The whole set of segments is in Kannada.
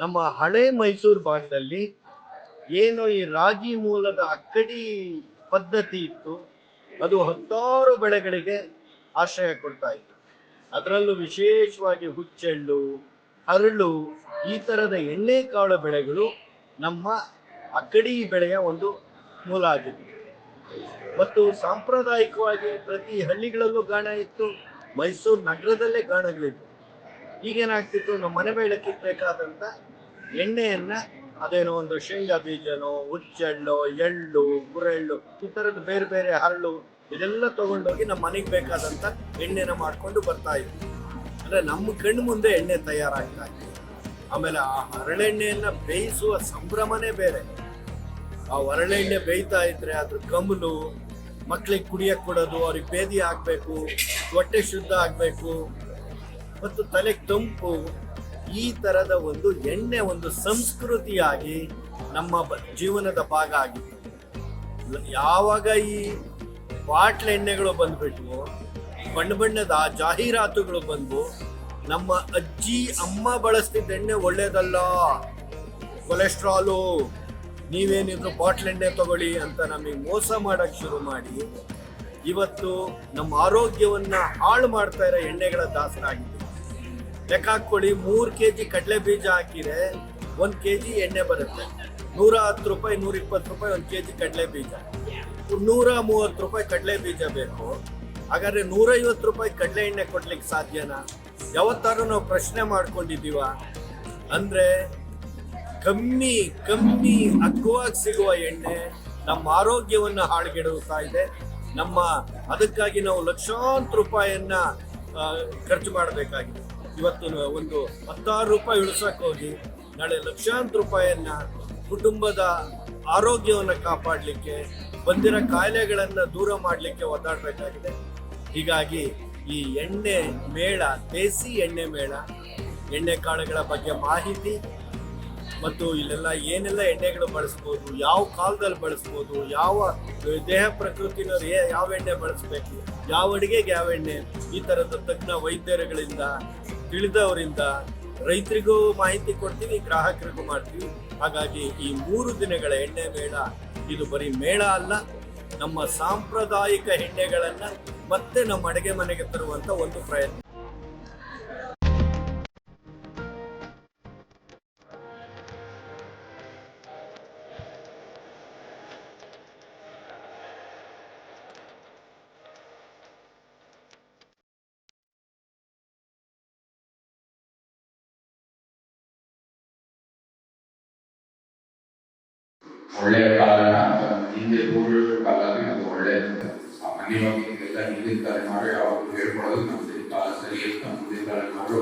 ನಮ್ಮ ಹಳೆ ಮೈಸೂರು ಭಾಗದಲ್ಲಿ ಏನು ಈ ರಾಗಿ ಮೂಲದ ಅಕ್ಕಡಿ ಪದ್ಧತಿ ಇತ್ತು. ಅದು ಹತ್ತಾರು ಬೆಳೆಗಳಿಗೆ ಆಶ್ರಯ ಕೊಡ್ತಾ ಇತ್ತು. ಅದರಲ್ಲೂ ವಿಶೇಷವಾಗಿ ಹುಚ್ಚೆಳ್ಳು, ಹರಳು, ಈ ತರದ ಎಣ್ಣೆಕಾಳು ಬೆಳೆಗಳು ನಮ್ಮ ಅಕ್ಕಡಿ ಬೆಳೆಯ ಒಂದು ಮೂಲ ಆಗಿತ್ತು. ಮತ್ತು ಸಾಂಪ್ರದಾಯಿಕವಾಗಿ ಪ್ರತಿ ಹಳ್ಳಿಗಳಲ್ಲೂ ಗಾಣ ಇತ್ತು. ಮೈಸೂರು ನಗರದಲ್ಲೇ ಗಾಣಗಳಿತ್ತು ಈಗೇನಾಗ್ತಿತ್ತು, ನಮ್ಮ ಮನೆ ಬೆಳಕಿಗೆ ಬೇಕಾದಂಥ ಎಣ್ಣೆಯನ್ನು, ಅದೇನೋ ಒಂದು ಶೇಂಗಾ ಬೀಜನೋ ಹುಚ್ಚೆಳ್ಳು ಎಳ್ಳು, ಗುರೆಳ್ಳು, ಈ ಥರದ ಬೇರೆ ಬೇರೆ ಹರಳು, ಇದೆಲ್ಲ ತೊಗೊಂಡೋಗಿ ನಮ್ಮ ಮನೆಗೆ ಬೇಕಾದಂಥ ಎಣ್ಣೆನ ಮಾಡಿಕೊಂಡು ಬರ್ತಾ ಇದ್ವಿ. ಅಂದರೆ ನಮ್ಮ ಕಣ್ಣು ಮುಂದೆ ಎಣ್ಣೆ ತಯಾರಾಗ್ತಾ ಇತ್ತು. ಆಮೇಲೆ ಆ ಹರಳೆಣ್ಣೆಯನ್ನು ಬೇಯಿಸುವ ಸಂಭ್ರಮನೇ ಬೇರೆ. ಆ ಹರಳೆಣ್ಣೆ ಬೇಯ್ತಾ ಇದ್ರೆ ಅದ್ರ ಗಮಲು ಮಕ್ಕಳಿಗೆ ಕುಡಿಯೋಕ್ಕೆ ಕೊಡೋದು, ಅವ್ರಿಗೆ ಬೇದಿ ಹಾಕಬೇಕು ಹೊಟ್ಟೆ ಶುದ್ಧ ಆಗ್ಬೇಕು ಮತ್ತು ತಲೆ ತಂಪು ಈ ತರದ ಒಂದು ಎಣ್ಣೆ ಒಂದು ಸಂಸ್ಕೃತಿಯಾಗಿ ನಮ್ಮ ಜೀವನದ ಭಾಗ ಆಗಿದೆ. ಯಾವಾಗ ಈ ಬಾಟ್ಲ್ ಎಣ್ಣೆಗಳು ಬಂದ್ಬಿಟ್ವು, ಬಣ್ಣ ಬಣ್ಣದ ಜಾಹೀರಾತುಗಳು ಬಂದ್ವು, ನಮ್ಮ ಅಜ್ಜಿ, ಅಮ್ಮ ಬಳಸ್ತಿದ್ದ ಎಣ್ಣೆ ಒಳ್ಳೇದಲ್ಲ. ಕೊಲೆಸ್ಟ್ರಾಲು, ನೀವೇನಿದ್ರು ಬಾಟ್ಲ್ ಎಣ್ಣೆ ತಗೊಳ್ಳಿ ಅಂತ ನಮಗೆ ಮೋಸ ಮಾಡಕ್ ಶುರು ಮಾಡಿ, ಇವತ್ತು ನಮ್ಮ ಆರೋಗ್ಯವನ್ನ ಹಾಳು ಮಾಡ್ತಾ ಇರೋ ಎಣ್ಣೆಗಳ ದಾಸರಾಗಿದೆ ಲೆಕ್ಕ ಹಾಕೊಳ್ಳಿ ಮೂರ್ ಕೆ ಜಿ ಕಡಲೆ ಬೀಜ ಹಾಕಿದ್ರೆ ಒಂದು ಕೆ ಜಿ ಎಣ್ಣೆ ಬರುತ್ತೆ. ನೂರ ಹತ್ತು ರೂಪಾಯಿ, ನೂರ ಇಪ್ಪತ್ತು ರೂಪಾಯಿ ಒಂದು ಕೆ ಜಿ ಕಡಲೆ ಬೀಜ. ನೂರ ಮೂವತ್ತು ರೂಪಾಯಿ ಕಡಲೆ ಬೀಜ ಬೇಕು. ಹಾಗಾದ್ರೆ ನೂರೈವತ್ತು ರೂಪಾಯಿ ಕಡಲೆ ಎಣ್ಣೆ ಕೊಡ್ಲಿಕ್ಕೆ ಸಾಧ್ಯನಾ? ಯಾವತ್ತಾರು ನಾವು ಪ್ರಶ್ನೆ ಮಾಡ್ಕೊಂಡಿದ್ದೀವ? ಅಂದ್ರೆ ಕಮ್ಮಿ ಕಮ್ಮಿ ಅಗ್ಗವಾಗಿ ಸಿಗುವ ಎಣ್ಣೆ ನಮ್ಮ ಆರೋಗ್ಯವನ್ನು ಹಾಳುಗೆಡುತ್ತಾ ಇದೆ. ನಮ್ಮ ಅದಕ್ಕಾಗಿ ನಾವು ಲಕ್ಷಾಂತರ ರೂಪಾಯಿಯನ್ನ ಖರ್ಚು ಮಾಡಬೇಕಾಗಿದೆ. ಇವತ್ತು ಒಂದು ಹತ್ತಾರು ರೂಪಾಯಿ ಉಳಿಸಕ್ ಹೋಗಿ ನಾಳೆ ಲಕ್ಷಾಂತರ ರೂಪಾಯಿಯನ್ನ ಕುಟುಂಬದ ಆರೋಗ್ಯವನ್ನು ಕಾಪಾಡಲಿಕ್ಕೆ, ಬಂದಿರೋ ಕಾಯಿಲೆಗಳನ್ನು ದೂರ ಮಾಡಲಿಕ್ಕೆ ಒದ್ದಾಡಬೇಕಾಗಿದೆ. ಹೀಗಾಗಿ ಈ ಎಣ್ಣೆ ಮೇಳ, ದೇಸಿ ಎಣ್ಣೆ ಮೇಳ, ಎಣ್ಣೆ ಕಾಳುಗಳ ಬಗ್ಗೆ ಮಾಹಿತಿ ಮತ್ತು ಇಲ್ಲೆಲ್ಲ ಏನೆಲ್ಲ ಎಣ್ಣೆಗಳು ಬಳಸ್ಬೋದು, ಯಾವ ಕಾಲದಲ್ಲಿ ಬಳಸ್ಬೋದು, ಯಾವ ದೇಹ ಪ್ರಕೃತಿನವ್ರು ಯಾವ ಎಣ್ಣೆ ಬಳಸಬೇಕು, ಯಾವ ಅಡುಗೆಗೆ ಯಾವ ಎಣ್ಣೆ, ಈ ಥರದ ತಜ್ಞ ವೈದ್ಯರುಗಳಿಂದ ತಿಳಿದವರಿಂದ ರೈತರಿಗೂ ಮಾಹಿತಿ ಕೊಡ್ತೀವಿ, ಗ್ರಾಹಕರಿಗೂ ಮಾಡ್ತೀವಿ. ಹಾಗಾಗಿ ಈ ಮೂರು ದಿನಗಳ ಎಣ್ಣೆ ಮೇಳ, ಇದು ಬರೀ ಮೇಳ ಅಲ್ಲ, ನಮ್ಮ ಸಾಂಪ್ರದಾಯಿಕ ಎಣ್ಣೆಗಳನ್ನು ಮತ್ತೆ ನಮ್ಮ ಅಡುಗೆ ಮನೆಗೆ ತರುವಂತ ಒಂದು ಪ್ರಯತ್ನ. ಒಳ್ಳೆಯ ಕಾಲನ ಹಿಂದೆ ಕಾಲನೇ ಅದು ಒಳ್ಳೆಯದು ಸಾಮಾನ್ಯವಾಗಿ ಎಲ್ಲ ಹಿಂದಿನ ತಲೆಮಾರು ಯಾವಾಗಲೂ ಹೇಳ್ಕೊಳ್ಳೋದು ನಮ್ದು ಕಾಲ ಸರಿ ಅಂತ ಮುಂದಿನ ತಲೆಮಾರು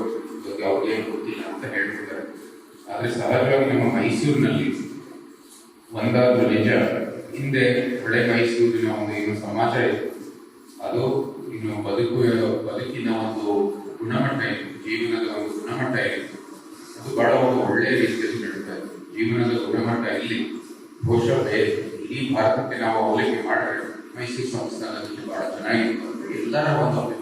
ಅವ್ರಿಗೆ ಏನ್ ಗೊತ್ತಿಲ್ಲ ಅಂತ ಹೇಳ್ಬಿಡ್ತಾರೆ ಆದರೆ ಸಹಜವಾಗಿ ನಮ್ಮ ಮೈಸೂರಿನಲ್ಲಿ ಒಂದಾದ್ರು ನಿಜ ಹಿಂದೆ ಒಳ್ಳೆ ಮೈಸೂರಿನ ಒಂದು ಏನು ಸಮಾಜ ಇತ್ತು, ಅದು ಇನ್ನು ಬದುಕು ಬದುಕಿನ ಒಂದು ಗುಣಮಟ್ಟ ಇತ್ತು, ಜೀವನದ ಒಂದು ಗುಣಮಟ್ಟ ಇತ್ತು. ಅದು ಬಹಳ ಒಂದು ಒಳ್ಳೆಯ ರೀತಿಯಲ್ಲಿ ನಡೀತಾ ಇತ್ತು. ಜೀವನದ ಗುಣಮಟ್ಟ ಇಲ್ಲಿ ಬಹುಶಃ ಇಡೀ ಭಾರತಕ್ಕೆ ನಾವು ಹೋಲಿಕೆ ಮಾಡಿದ್ರೆ ಮೈಸೂರು ಸಂಸ್ಥಾನದಲ್ಲಿ ಬಹಳ ಚೆನ್ನಾಗಿತ್ತು. ಅಂತ ಎಲ್ಲರ ಒಂದು